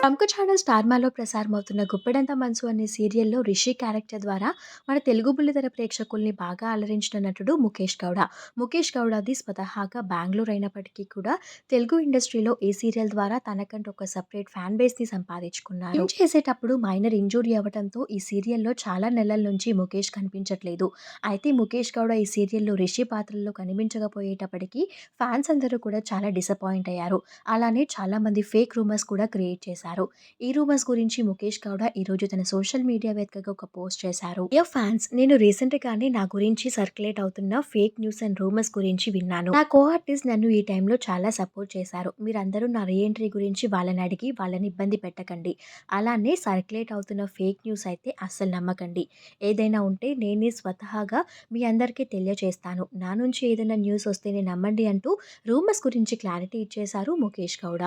ప్రముఖ ఛానల్ స్టార్మాలో ప్రసారమవుతున్న గుప్పెడంత మనసు అనే సీరియల్లో రిషి క్యారెక్టర్ ద్వారా మన తెలుగు బుల్లితెర ప్రేక్షకుల్ని బాగా అలరించిన నటుడు ముఖేష్ గౌడ. ముఖేష్ గౌడది స్వతహాగా బెంగళూరు అయినప్పటికీ కూడా తెలుగు ఇండస్ట్రీలో ఈ సీరియల్ ద్వారా తనకంటూ ఒక సపరేట్ ఫ్యాన్ బేస్ని సంపాదించుకున్నారు చేసేటప్పుడు మైనర్ ఇంజూరీ అవ్వడంతో ఈ సీరియల్లో చాలా నెలల నుంచి ముఖేష్ కనిపించట్లేదు. అయితే ముఖేష్ గౌడ ఈ సీరియల్లో రిషి పాత్రలో కనిపించకపోయేటప్పటికీ ఫ్యాన్స్ అందరూ కూడా చాలా డిసప్పాయింట్ అయ్యారు. అలానే చాలా మంది ఫేక్ రూమర్స్ కూడా క్రియేట్ చేశారు. ఈ రూమర్స్ గురించి ముఖేష్ గౌడ ఈ రోజు తన సోషల్ మీడియా వేదికగా ఒక పోస్ట్ చేశారు. యో ఫ్యాన్స్ నేను రీసెంట్ గానే నా గురించి సర్క్యులేట్ అవుతున్న ఫేక్ న్యూస్ అండ్ రూమర్స్ గురించి విన్నాను. నా కో ఆర్టిస్ట్ నన్ను ఈ టైంలో చాలా సపోర్ట్ చేశారు. మీరందరూ నా రీఎంట్రీ గురించి వాళ్ళని అడిగి వాళ్ళని ఇబ్బంది పెట్టకండి. అలానే సర్క్యులేట్ అవుతున్న ఫేక్ న్యూస్ అయితే అస్సలు నమ్మకండి. ఏదైనా ఉంటే నేనే స్వతహాగా మీ అందరికీ తెలియజేస్తాను. నా నుంచి ఏదైనా న్యూస్ వస్తేనే నమ్మండి అంటూ రూమర్స్ గురించి క్లారిటీ ఇచ్చేశారు ముఖేష్ గౌడ.